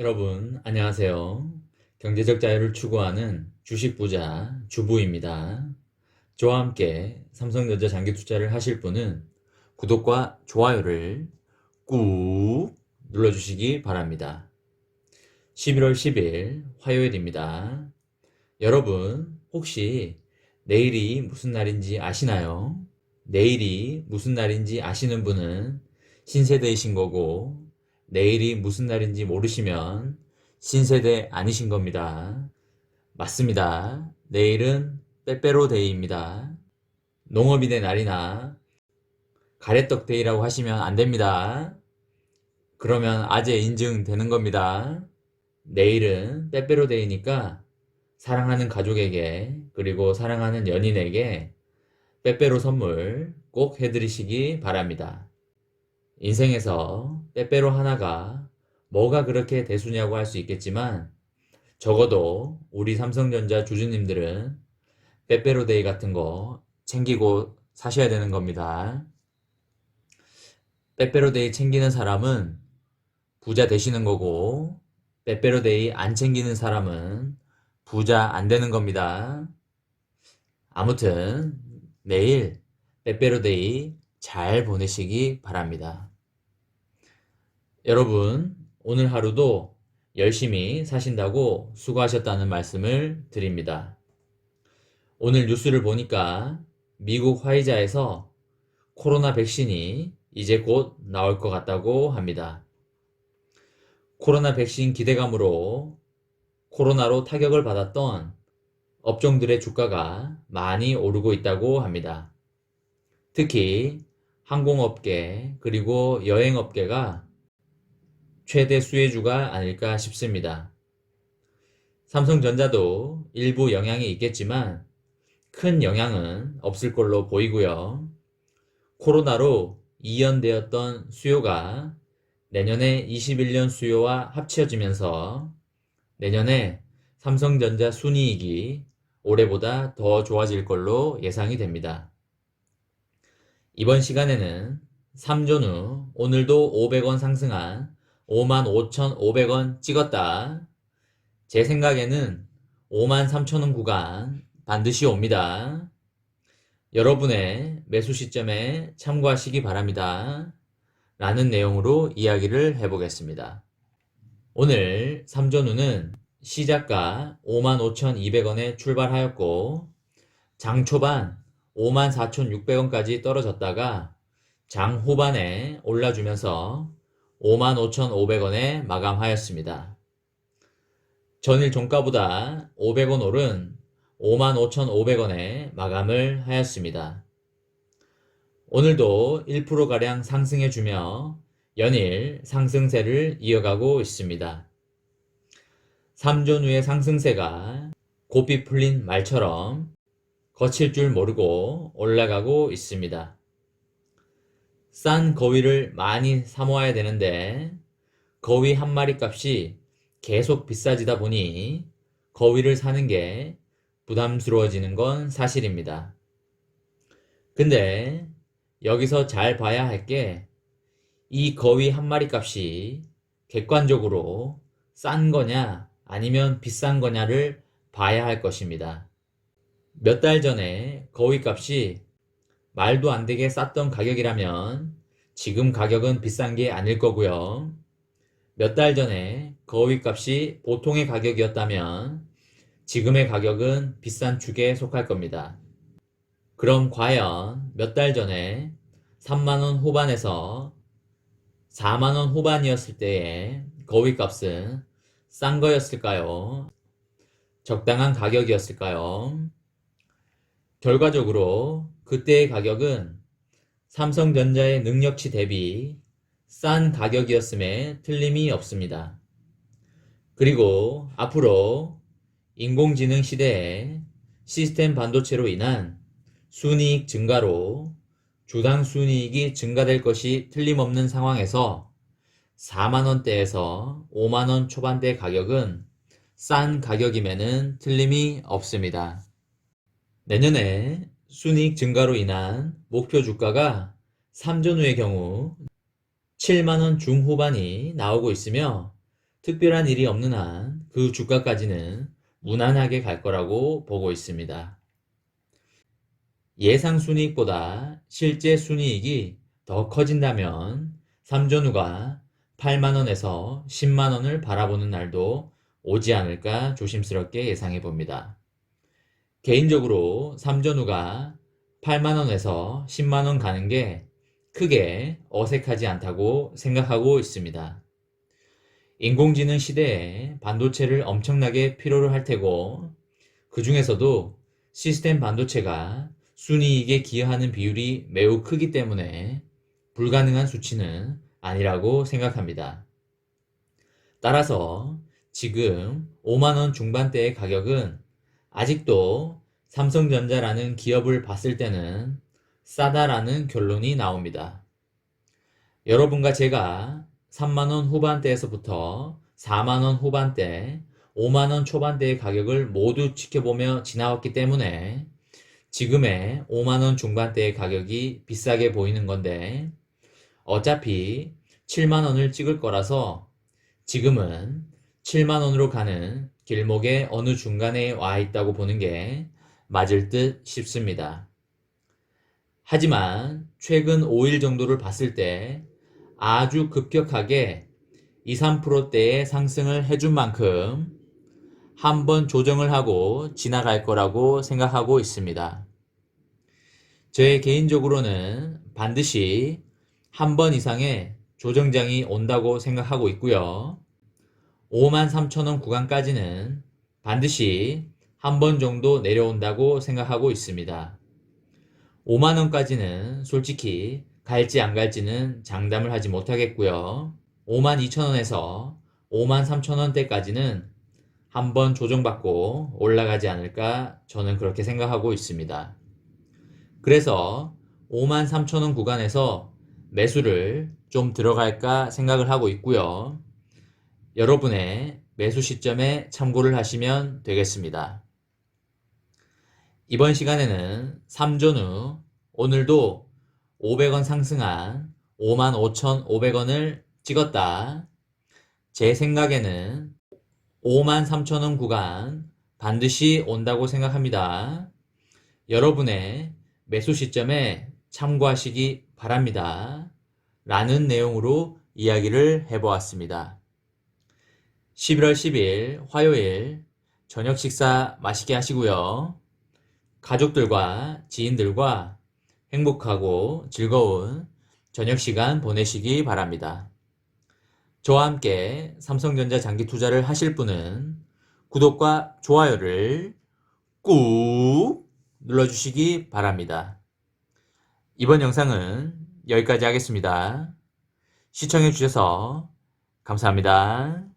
여러분, 안녕하세요. 경제적 자유를 추구하는 주식 부자 주부입니다. 저와 함께 삼성전자 장기 투자를 하실 분은 구독과 좋아요를 꾹 눌러주시기 바랍니다. 11월 10일 화요일입니다. 여러분, 혹시 내일이 무슨 날인지 아시나요? 내일이 무슨 날인지 아시는 분은 신세대이신 거고, 내일이 무슨 날인지 모르시면 신세대 아니신 겁니다. 맞습니다. 내일은 빼빼로데이입니다. 농업인의 날이나 가래떡데이라고 하시면 안 됩니다. 그러면 아재 인증되는 겁니다. 내일은 빼빼로데이니까 사랑하는 가족에게 그리고 사랑하는 연인에게 빼빼로 선물 꼭 해드리시기 바랍니다. 인생에서 빼빼로 하나가 뭐가 그렇게 대수냐고 할 수 있겠지만 적어도 우리 삼성전자 주주님들은 빼빼로데이 같은 거 챙기고 사셔야 되는 겁니다. 빼빼로데이 챙기는 사람은 부자 되시는 거고 빼빼로데이 안 챙기는 사람은 부자 안 되는 겁니다. 아무튼 내일 빼빼로데이 잘 보내시기 바랍니다. 여러분, 오늘 하루도 열심히 사신다고 수고하셨다는 말씀을 드립니다. 오늘 뉴스를 보니까 미국 화이자에서 코로나 백신이 이제 곧 나올 것 같다고 합니다. 코로나 백신 기대감으로 코로나로 타격을 받았던 업종들의 주가가 많이 오르고 있다고 합니다. 특히 항공업계 그리고 여행업계가 최대 수혜주가 아닐까 싶습니다. 삼성전자도 일부 영향이 있겠지만 큰 영향은 없을 걸로 보이고요. 코로나로 이연되었던 수요가 내년에 21년 수요와 합쳐지면서 내년에 삼성전자 순이익이 올해보다 더 좋아질 걸로 예상이 됩니다. 이번 시간에는 3전 후 오늘도 500원 상승한 55,500원 찍었다. 제 생각에는 53,000원 구간 반드시 옵니다. 여러분의 매수 시점에 참고하시기 바랍니다. 라는 내용으로 이야기를 해보겠습니다. 오늘 3전후는 시작가 55,200원에 출발하였고 장 초반 54,600원까지 떨어졌다가 장 후반에 올라주면서 55,500원에 마감하였습니다. 전일 종가보다 500원 오른 55,500원에 마감을 하였습니다. 오늘도 1%가량 상승해주며 연일 상승세를 이어가고 있습니다. 3전 후의 상승세가 고삐 풀린 말처럼 거칠 줄 모르고 올라가고 있습니다. 싼 거위를 많이 사모아야 되는데 거위 한 마리 값이 계속 비싸지다 보니 거위를 사는 게 부담스러워지는 건 사실입니다. 근데 여기서 잘 봐야 할 게 이 거위 한 마리 값이 객관적으로 싼 거냐 아니면 비싼 거냐를 봐야 할 것입니다. 몇 달 전에 거위 값이 말도 안 되게 쌌던 가격이라면 지금 가격은 비싼 게 아닐 거고요. 몇 달 전에 거위 값이 보통의 가격이었다면 지금의 가격은 비싼 축에 속할 겁니다. 그럼 과연 몇 달 전에 3만원 후반에서 4만원 후반이었을 때의 거위 값은 싼 거였을까요? 적당한 가격이었을까요? 결과적으로 그때의 가격은 삼성전자의 능력치 대비 싼 가격이었음에 틀림이 없습니다. 그리고 앞으로 인공지능 시대에 시스템 반도체로 인한 순이익 증가로 주당 순이익이 증가될 것이 틀림없는 상황에서 4만원대에서 5만원 초반대 가격은 싼 가격임에는 틀림이 없습니다. 내년에 순이익 증가로 인한 목표 주가가 3전 후의 경우 7만원 중후반이 나오고 있으며 특별한 일이 없는 한 그 주가까지는 무난하게 갈 거라고 보고 있습니다. 예상 순이익보다 실제 순이익이 더 커진다면 삼전후가 8만원에서 10만원을 바라보는 날도 오지 않을까 조심스럽게 예상해 봅니다. 개인적으로 삼전후가 8만원에서 10만원 가는 게 크게 어색하지 않다고 생각하고 있습니다. 인공지능 시대에 반도체를 엄청나게 필요로 할 테고 그 중에서도 시스템 반도체가 순이익에 기여하는 비율이 매우 크기 때문에 불가능한 수치는 아니라고 생각합니다. 따라서 지금 5만원 중반대의 가격은 아직도 삼성전자라는 기업을 봤을 때는 싸다라는 결론이 나옵니다. 여러분과 제가 3만원 후반대에서부터 4만원 후반대, 5만원 초반대의 가격을 모두 지켜보며 지나왔기 때문에 지금의 5만원 중반대의 가격이 비싸게 보이는 건데 어차피 7만원을 찍을 거라서 지금은 7만원으로 가는 길목의 어느 중간에 와 있다고 보는 게 맞을 듯 싶습니다. 하지만 최근 5일 정도를 봤을 때 아주 급격하게 2, 3%대의 상승을 해준 만큼 한번 조정을 하고 지나갈 거라고 생각하고 있습니다. 제 개인적으로는 반드시 한 번 이상의 조정장이 온다고 생각하고 있고요. 53,000원 구간까지는 반드시 한 번 정도 내려온다고 생각하고 있습니다. 5만원까지는 솔직히 갈지 안 갈지는 장담을 하지 못하겠고요. 52,000원에서 53,000원대까지는 한 번 조정받고 올라가지 않을까 저는 그렇게 생각하고 있습니다. 그래서 53,000원 구간에서 매수를 좀 들어갈까 생각을 하고 있고요. 여러분의 매수 시점에 참고를 하시면 되겠습니다. 이번 시간에는 3전 후 오늘도 500원 상승한 55,500원을 찍었다. 제 생각에는 53,000원 구간 반드시 온다고 생각합니다. 여러분의 매수 시점에 참고하시기 바랍니다. 라는 내용으로 이야기를 해보았습니다. 11월 10일 화요일 저녁 식사 맛있게 하시고요. 가족들과 지인들과 행복하고 즐거운 저녁 시간 보내시기 바랍니다. 저와 함께 삼성전자 장기 투자를 하실 분은 구독과 좋아요를 꾹 눌러주시기 바랍니다. 이번 영상은 여기까지 하겠습니다. 시청해주셔서 감사합니다.